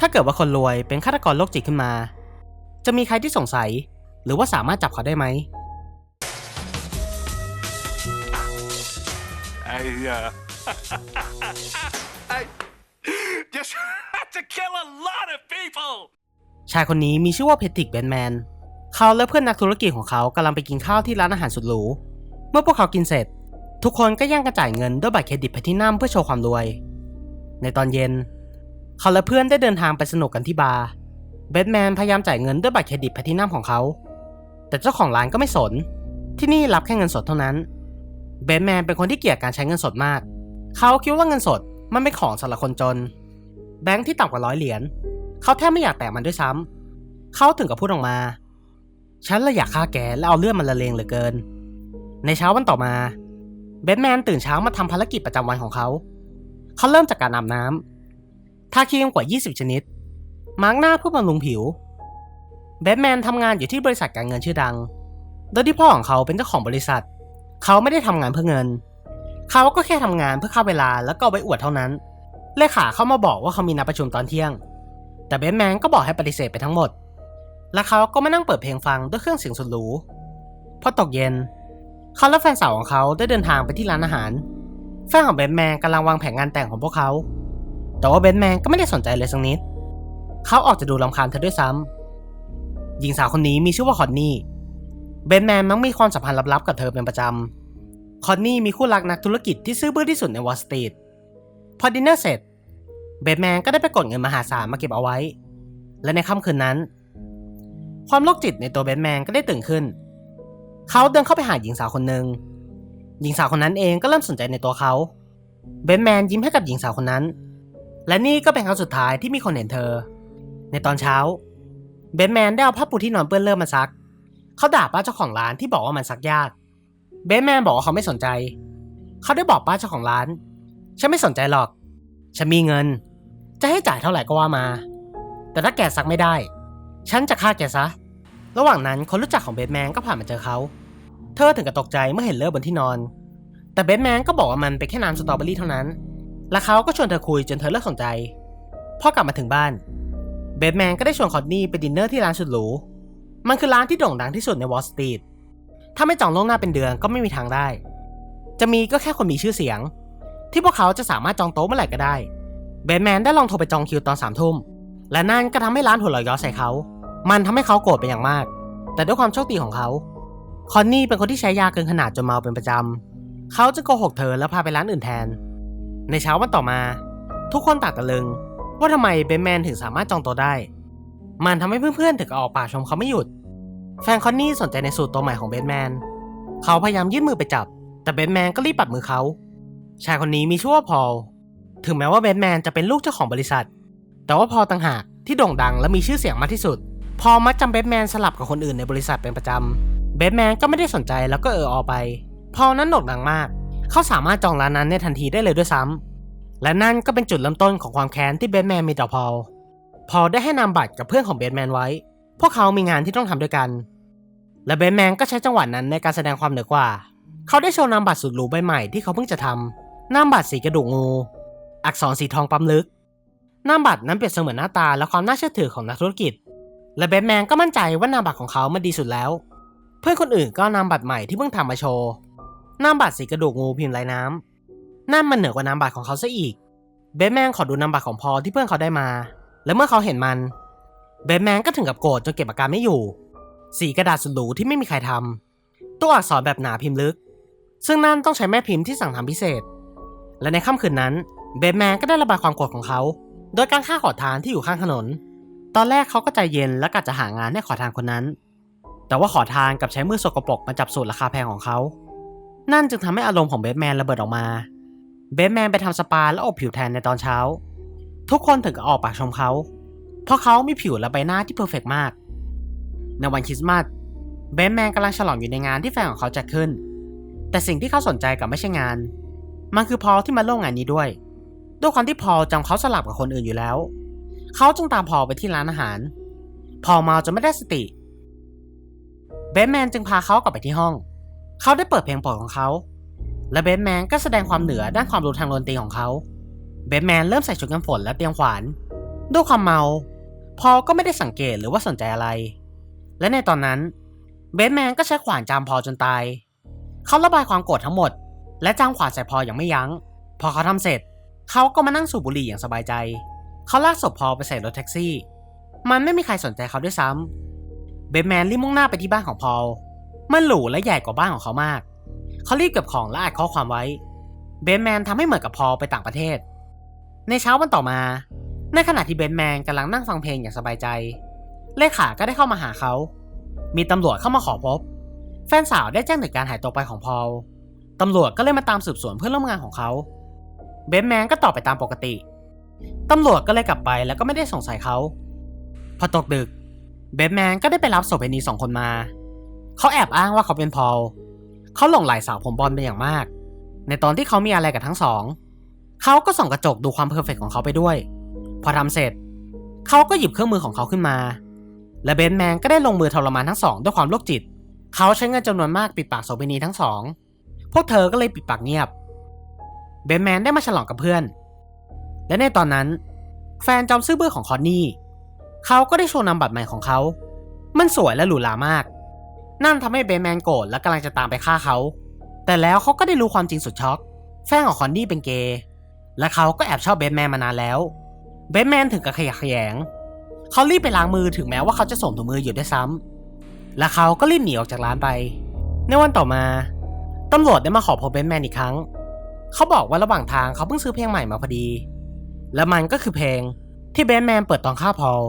ถ้าเกิดว่าคนรวยเป็นฆาตกรโรคจิตขึ้นมา จะมีใครที่สงสัย หรือว่าสามารถจับเขาได้ไหม I, uh, I just had to kill a lot of people. ชายคนนี้มีชื่อว่าเพทริกแบนแมน เขาและเพื่อนนักธุรกิจของเขากำลังไปกินข้าวที่ร้านอาหารสุดหรู เมื่อพวกเขากินเสร็จ ทุกคนก็แย่งกันจ่ายเงินด้วยบัตรเครดิตแพลทินัมเพื่อโชว์ความรวย ในตอนเย็น เขาและเพื่อนได้เดินทางไปสนุกกันที่บาร์แบทแมนพยายามจ่ายเงินด้วยบัตรเครดิตแพทินัมของเขา แต่เจ้าของร้านก็ไม่สน ที่นี่รับแค่เงินสดเท่านั้น แบทแมนเป็นคนที่เกลียดการใช้เงินสดมาก เขาคิดว่าเงินสดมันเป็นของสำหรับคนจน แบงค์ที่ต่ำกว่าร้อยเหรียญ เขาแทบไม่อยากแตะมันด้วยซ้ำเขาถึงกับพูดออกมา ฉันเลยอยากฆ่าแกและเอาเลือดมันละเลงเหลือเกิน ในเช้าวันต่อมา แบทแมนตื่นเช้ามาทำภารกิจประจำวันของเขา เขาเริ่มจากการอาบน้ำ ทาครีมกว่า 20 ชนิด มาร์กหน้าเพื่อบำรุงผิว แบทแมนทำงานอยู่ที่บริษัทการเงินชื่อดัง โดยที่พ่อของเขาเป็นเจ้าของบริษัท เขาไม่ได้ทำงานเพื่อเงิน เขาก็แค่ทำงานเพื่อฆ่าเวลาแล้วก็ไว้อวดเท่านั้น เลขาเข้ามาบอกว่าเขามีนัดประชุมตอนเที่ยง แต่แบทแมนก็บอกให้ปฏิเสธไปทั้งหมด และเขาก็มานั่งเปิดเพลงฟังด้วยเครื่องเสียงสุดหรู พอตกเย็น เขาและแฟนสาวของเขาได้เดินทางไปที่ร้านอาหาร แฟนของแบทแมนกำลังวางแผนงานแต่งของพวกเขา แต่ว่าแบทแมนก็ไม่ได้สนใจเลยสักนิด เขาออกจะดูรำคาญเธอด้วยซ้ำหญิงสาวคนนี้มีชื่อว่าคอนนี่แบทแมนมักมีความสัมพันธ์ลับๆกับเธอเป็นประจำ คอนนี่มีคู่รักนักธุรกิจที่ซื่อบื้อที่สุดในวอลสตรีท พอดินเนอร์เสร็จแบทแมนก็ได้ไปกดเงินมหาศาลมาเก็บเอาไว้ และในค่ำคืนนั้น ความโรคจิตในตัวแบทแมนก็ได้ตื่นขึ้น เขาเดินเข้าไปหาหญิงสาวคนหนึ่ง หญิงสาวคนนั้นเองก็เริ่มสนใจในตัวเขาแบทแมนยิ้มให้กับหญิงสาวคนนั้น และนี่ก็เป็นครั้งสุดท้ายที่มีคนเห็นเธอ ในตอนเช้าแบทแมนได้เอาผ้าปูที่นอนเปื้อนเลือดมาซัก เขาด่าป้าเจ้าของร้านที่บอกว่ามันซักยากแบทแมนบอกว่าเขาไม่สนใจ เขาได้บอกป้าเจ้าของร้าน ฉันไม่สนใจหรอก ฉันมีเงิน จะให้จ่ายเท่าไหร่ก็ว่ามา แต่ถ้าแกซักไม่ได้ ฉันจะฆ่าแกซะ ระหว่างนั้นคนรู้จักของเบทแมนก็ผ่านมาเจอเขา เธอถึงกับตกใจเมื่อเห็นเลือดบนที่นอน แต่เบทแมนก็บอกว่ามันเป็นแค่น้ำสตรอเบอรี่เท่านั้น และเขาก็ชวนเธอคุยจนเธอเลิกสนใจ พอกลับมาถึงบ้าน เบทแมนก็ได้ชวนคอนนี่ไปดินเนอร์ที่ร้านสุดหรู มันคือร้านที่โด่งดังที่สุดในวอลสตรีท ถ้าไม่จองล่วงหน้าเป็นเดือนก็ไม่มีทางได้ จะมีก็แค่คนมีชื่อเสียง ที่พวกเขาจะสามารถจองโต๊ะเมื่อไหร่ก็ได้ เบทแมนได้ลองโทรไปจองคิวตอนสามทุ่ม และนั่นก็ทำให้ร้านหัวเราะย้อใส่เขา มันทำให้เขาโกรธเป็นอย่างมาก แต่ด้วยความโชคดีของเขา คอนนี่เป็นคนที่ใช้ยาเกินขนาดจนเมาเป็นประจำ เขาจะโกหกเธอแล้วพาไปร้านอื่นแทน ในเช้าวันต่อมา ทุกคนต่างตะลึง ว่าทำไมเบทแมนถึงสามารถจองต๊ะได้ มันทำให้เพื่อนๆถึงออกปากชมเขาไม่หยุด แฟนคอนนี่สนใจในสูตรตัวใหม่ของเบทแมนเขาพยายามยื่นมือไปจับ แต่เบทแมนก็รีบปัดมือเขาชายคนนี้มีชื่อว่าพอลถึงแม้ว่าเบทแมนจะเป็นลูกเจ้าของบริษัท แต่ว่าพอต่างหากที่โด่งดังและมีชื่อเสียงมากที่สุด พอมักจำเบทแมนสลับกับคนอื่นในบริษัทเป็นประจำ เบทแมนก็ไม่ได้สนใจแล้วก็เอออไป พอนั้นโด่งดังมาก เขาสามารถจองร้านนั้นในทันทีได้เลยด้วยซ้ำและนั่นก็เป็นจุดเริ่มต้นของความแค้นที่เบทแมนมีต่อพอลพอลได้ให้นามบัตรกับเพื่อนของเบทแมนไว้ พวกเขามีงานที่ต้องทำด้วยกัน และเบทแมนก็ใช้จังหวะนั้นในการแสดงความเหนือกว่า เขาได้โชว์นามบัตรสุดหรูใบใหม่ที่เขาเพิ่งจะทำนามบัตรสีกระดูกงู อักษรสีทองปั๊มลึกนามบัตรนั้นเปรียบเสมือนหน้าตาและความน่าเชื่อถือของนักธุรกิจ และแบทแมนก็มั่นใจว่านามบัตรของเขามันดีสุดแล้ว เพื่อนคนอื่นก็เอานามบัตรใหม่ที่เพิ่งทำมาโชว์ นามบัตรสีกระดูกงูพิมพ์ลายน้ำนั่นมันเหนือกว่านามบัตรของเขาซะอีกแบทแมนขอดูนามบัตรของพอที่เพื่อนเขาได้มา และเมื่อเขาเห็นมันแบทแมนก็ถึงกับโกรธจนเก็บอาการไม่อยู่ สีกระดาษสุดหรูที่ไม่มีใครทำตัวอักษรแบบหนาพิมพ์ลึก ซึ่งนั่นต้องใช้แม่พิมพ์ที่สั่งทำพิเศษ และในค่ำคืนนั้น เบทแมนก็ได้ระบายความโกรธของเขา โดยการฆ่าขอทานที่อยู่ข้างถนน ตอนแรกเขาก็ใจเย็นและกะจะหางานให้ขอทานคนนั้น แต่ว่าขอทานกับใช้มือสกปรกมาจับสูตรราคาแพงของเขา นั่นจึงทำให้อารมณ์ของเบทแมนระเบิดออกมา เบทแมนไปทำสปาและอบผิวแทนในตอนเช้า ทุกคนถึงกับออกปากชมเขา เพราะเขามีผิวและใบหน้าที่เพอร์เฟกต์มาก ในวันคริสต์มาส เบทแมนกำลังฉลองอยู่ในงานที่แฟนของเขาจัดขึ้น แต่สิ่งที่เขาสนใจกับไม่ใช่งาน มันคือพอลที่มาร่วมงานนี้ด้วย ด้วยความที่พอลจำเขาสลับกับคนอื่นอยู่แล้ว เขาจึงตามพอลไปที่ร้านอาหาร พอลเมาจนไม่ได้สติ เบทแมนจึงพาเขากลับไปที่ห้อง เขาได้เปิดเพลงโปรดของเขา และเบทแมนก็แสดงความเหนือด้านความรู้ทางดนตรีของเขาเบทแมนเริ่มใส่ชุดกันฝนและเตรียมขวานด้วยความเมา พอก็ไม่ได้สังเกตหรือว่าสนใจอะไร และในตอนนั้นเบสแมนก็ใช้ขวานจามพอลจนตาย เขาระบายความโกรธทั้งหมด และจ้างขวานใส่พอลอย่างไม่ยัง้ง พอเขาทำเสร็จ เขาก็มานั่งสูบบุหรี่อย่างสบายใจ เขาลากศพพอลไปใส่รถแท็กซี่ มันไม่มีใครสนใจเขาด้วยซ้ำเบสแมนรีบมุ่งหน้าไปที่บ้านของพอล มันหรูและใหญ่กว่าบ้านของเขามาก เขารีบเก็บของและอัดข้อความไว้ เบสแมนทำให้เหมือนกับพอไปต่างประเทศ ในเช้าวันต่อมา ในขณะที่เบสแมนกำลังนั่งฟังเพลงอย่างสบายใจ เลขาก็ได้เข้ามาหาเขา มีตำรวจเข้ามาขอพบ แฟนสาวได้แจ้งถึงการหายตัวไปของพอลตำรวจก็เลยมาตามสืบสวนเพื่อนร่วมงานของเขา เบสแมนก็ตอบไปตามปกติ ตำรวจก็เลยกลับไปแล้วก็ไม่ได้สงสัยเขา พอตกดึก เบสแมนก็ได้ไปรับโสเภณีสองคนมา เขาแอบอ้างว่าเขาเป็นพอลเขาหลงไหลสาวผมบอลเป็นอย่างมาก ในตอนที่เขามีอะไรกับทั้งสองเขาก็ส่องกระจกดูความเพอร์เฟกต์ของเขาไปด้วย พอทำเสร็จ เขาก็หยิบเครื่องมือของเขาขึ้นมา และเบนแมนก็ได้ลงมือทรมานทั้งสองด้วยความโรคจิต เขาใช้เงินจำนวนมากปิดปากโสเภณีทั้งสอง พวกเธอก็เลยปิดปากเงียบ เบนแมนได้มาฉลองกับเพื่อน และในตอนนั้น แฟนจอมซื่อบื้อของคอนนี่ เขาก็ได้โชว์นามบัตรใหม่ของเขา มันสวยและหรูหรามาก นั่นทำให้เบนแมนโกรธและกำลังจะตามไปฆ่าเขา แต่แล้วเขาก็ได้รู้ความจริงสุดช็อก แฟนของคอนนี่เป็นเกย์และเขาก็แอบชอบเบนแมนมานานแล้ว เบนแมนถึงกับขยะแขยง เขารีบไปล้างมือถึงแม้ว่าเขาจะสวมถุงมืออยู่ด้วยซ้ำและเขาก็รีบหนีออกจากร้านไป ในวันต่อมาตำรวจได้มาขอพบเบนแมนอีกครั้ง เขาบอกว่าระหว่างทางเขาเพิ่งซื้อเพลงใหม่มาพอดี และมันก็คือเพลงที่เบนแมนเปิดตอนฆ่าพอล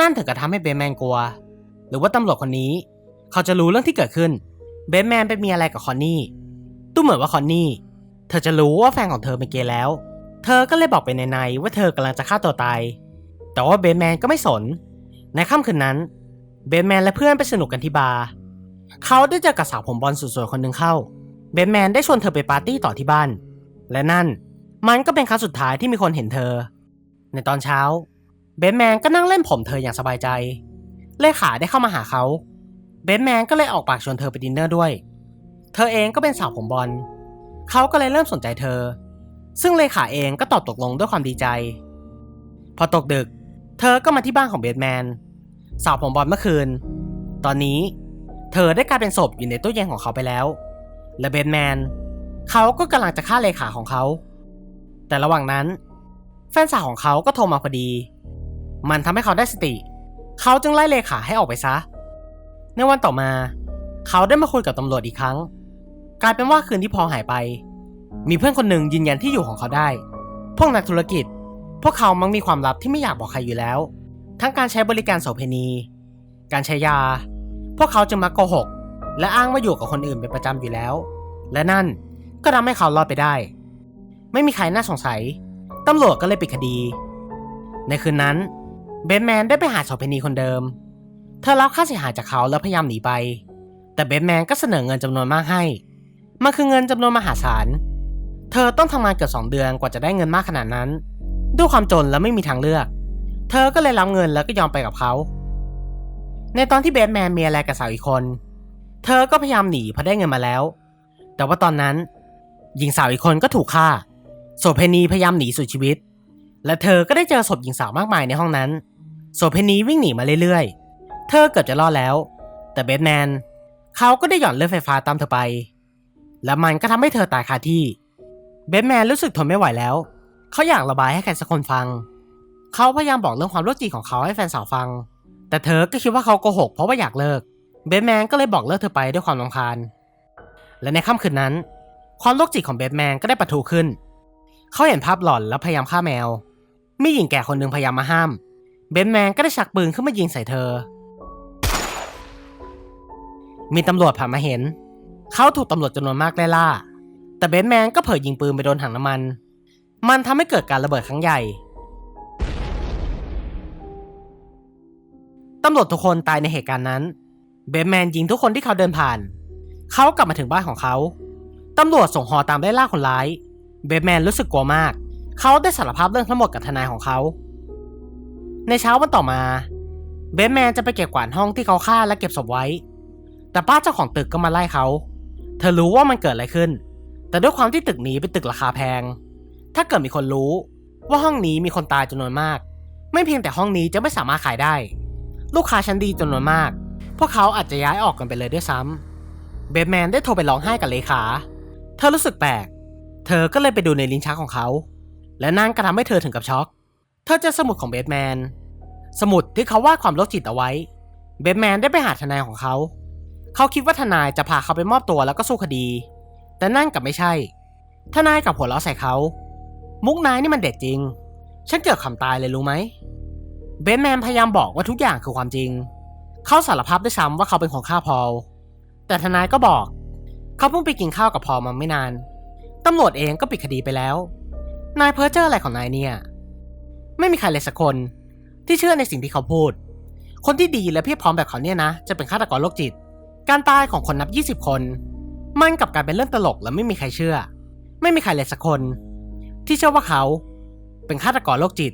นั่นถึงกับทำให้เบนแมนกลัว หรือว่าตำรวจคนนี้ เขาจะรู้เรื่องที่เกิดขึ้น เบนแมนไปมีอะไรกับคอนนี่ดูเหมือนว่าคอนนี่เธอจะรู้ว่าแฟนของเธอเป็นเกย์แล้ว เธอก็เลยบอกไปในๆว่าเธอกำลังจะฆ่าตัวตาย แต่ว่าเบนแมนก็ไม่สน ในค่ำคืนนั้น เบนแมนและเพื่อนไปสนุกกันที่บาร์ เขาได้เจอกับสาวผมบอลสวยๆคนหนึ่งเข้า เบนแมนได้ชวนเธอไปปาร์ตี้ต่อที่บ้าน และนั่นมันก็เป็นครั้งสุดท้ายที่มีคนเห็นเธอ ในตอนเช้า เบนแมนก็นั่งเล่นผมเธออย่างสบายใจ เลขาได้เข้ามาหาเขา เบนแมนก็เลยออกปากชวนเธอไปดินเนอร์ด้วย เธอเองก็เป็นสาวผมบอลเขาก็เลยเริ่มสนใจเธอ ซึ่งเลขาเองก็ตอบตกลงด้วยความดีใจ พอตกดึก เธอก็มาที่บ้านของเบนแมน สาวผมบอลเมื่อคืน ตอนนี้เธอได้กลายเป็นศพอยู่ในตู้เย็นของเขาไปแล้ว และเบนแมนเขาก็กำลังจะฆ่าเลขาของเขา แต่ระหว่างนั้น แฟนสาวของเขาก็โทรมาพอดี มันทำให้เขาได้สติ เขาจึงไล่เลขาให้ออกไปซะ ในวันต่อมา เขาได้มาคุยกับตำรวจอีกครั้ง กลายเป็นว่าคืนที่พอหายไป มีเพื่อนคนหนึ่งยืนยันที่อยู่ของเขาได้ พวกนักธุรกิจ พวกเขามักมีความลับที่ไม่อยากบอกใครอยู่แล้ว ทั้งการใช้บริการโสเภณี การใช้ยา พวกเขาจึงมักโกหก และอ้างว่าอยู่กับคนอื่นเป็นประจำอยู่แล้ว และนั่นก็ทำให้เขารอดไปได้ ไม่มีใครน่าสงสัยตำรวจก็เลยปิดคดี ในคืนนั้นเบนแมนได้ไปหาโสเภณีคนเดิม เธอรับค่าเสียหายจากเขาแล้วพยายามหนีไป แต่เบนแมนก็เสนอเงินจำนวนมากให้ มันคือเงินจำนวนมหาศาล เธอต้องทำงานเกือบสองเดือนกว่าจะได้เงินมากขนาดนั้น ด้วยความจนและไม่มีทางเลือก เธอก็เลยรับเงินแล้วก็ยอมไปกับเขา ในตอนที่เบนแมนมีอะไรกับสาวอีกคน เธอก็พยายามหนีเพราะได้เงินมาแล้ว แต่ว่าตอนนั้น หญิงสาวอีกคนก็ถูกฆ่าโสเพณีพยายามหนีสุดชีวิต และเธอก็ได้เจอศพหญิงสาวมากมายในห้องนั้นโสเพณีวิ่งหนีมาเรื่อยๆ เธอเกือบจะรอดแล้ว แต่เบทแมนเขาก็ได้หย่อนเลือดไฟฟ้าตามเธอไป และมันก็ทำให้เธอตายคาที่ เบทแมนรู้สึกทนไม่ไหวแล้ว เขาอยากระบายให้ใครสักคนฟัง เขาพยายามบอกเรื่องความโรคจิตของเขาให้แฟนสาวฟัง แต่เธอก็คิดว่าเขาโกหกเพราะว่าอยากเลิก เบทแมนก็เลยบอกเลิกเธอไปด้วยความรำคาญ และในค่ำคืนนั้น ความโรคจิตของเบทแมนก็ได้ปะทุขึ้น เขาเห็นภาพหลอนแล้วพยายามฆ่าแมว มีหญิงแก่คนหนึ่งพยายามมาห้าม เบนแมนก็ได้ชักปืนขึ้นมายิงใส่เธอ มีตำรวจผ่านมาเห็น เขาถูกตำรวจจำนวนมากไล่ล่า แต่เบนแมนก็เผยยิงปืนไปโดนถังน้ำมัน มันทำให้เกิดการระเบิดครั้งใหญ่ ตำรวจทุกคนตายในเหตุการณ์นั้น เบนแมนยิงทุกคนที่เขาเดินผ่าน เขากลับมาถึงบ้านของเขา ตำรวจส่งหอตามไล่ล่าคนร้าย เบนแมนรู้สึกกลัวมาก เขาได้สารภาพเรื่องทั้งหมดกับทนายของเขา ในเช้าวันต่อมา เบนแมนจะไปเก็บกวาดห้องที่เขาฆ่าและเก็บศพไว้ แต่ป้าเจ้าของตึกก็มาไล่เขา เธอรู้ว่ามันเกิดอะไรขึ้น แต่ด้วยความที่ตึกนี้เป็นตึกราคาแพง ถ้าเกิดมีคนรู้ว่าห้องนี้มีคนตายจำนวนมาก ไม่เพียงแต่ห้องนี้จะไม่สามารถขายได้ ลูกค้าชั้นดีจำนวนมาก พวกเขาอาจจะย้ายออกกันไปเลยด้วยซ้ำเบทแมนได้โทรไปร้องไห้กับเลขา เธอรู้สึกแปลก เธอก็เลยไปดูในลิ้นชักของเขา และนั่นก็ทำให้เธอถึงกับช็อก เธอเจอสมุดของเบทแมน สมุดที่เขาวาดความโรคจิตเอาไว้ เบทแมนได้ไปหาทนายของเขา เขาคิดว่าทนายจะพาเขาไปมอบตัวแล้วก็สู้คดี แต่นั่นกลับไม่ใช่ ทนายกับหัวเราะใส่เขา มุกนายนี่มันเด็ดจริง ฉันเกือบขำตายเลยรู้ไหม เบทแมนพยายามบอกว่าทุกอย่างคือความจริง เขาสารภาพด้วยซ้ำว่าเขาเป็นคนฆ่าพอล แต่ทนายก็บอก เขาเพิ่งไปกินข้าวกับพอลมาไม่นาน ตำรวจเองก็ปิดคดีไปแล้ว นายเพ้อเจ้ออะไรของนายเนี่ย ไม่มีใครเลยสักคนที่เชื่อในสิ่งที่เขาพูด คนที่ดีและเพียบพร้อมแบบเขาเนี่ยนะ จะเป็นฆาตกรโรคจิต การตายของคนนับ 20 คน มันกลับกลายเป็นเรื่องตลกและไม่มีใครเชื่อ ไม่มีใครเลยสักคน ที่เชื่อว่าเขาเป็นฆาตกรโรคจิต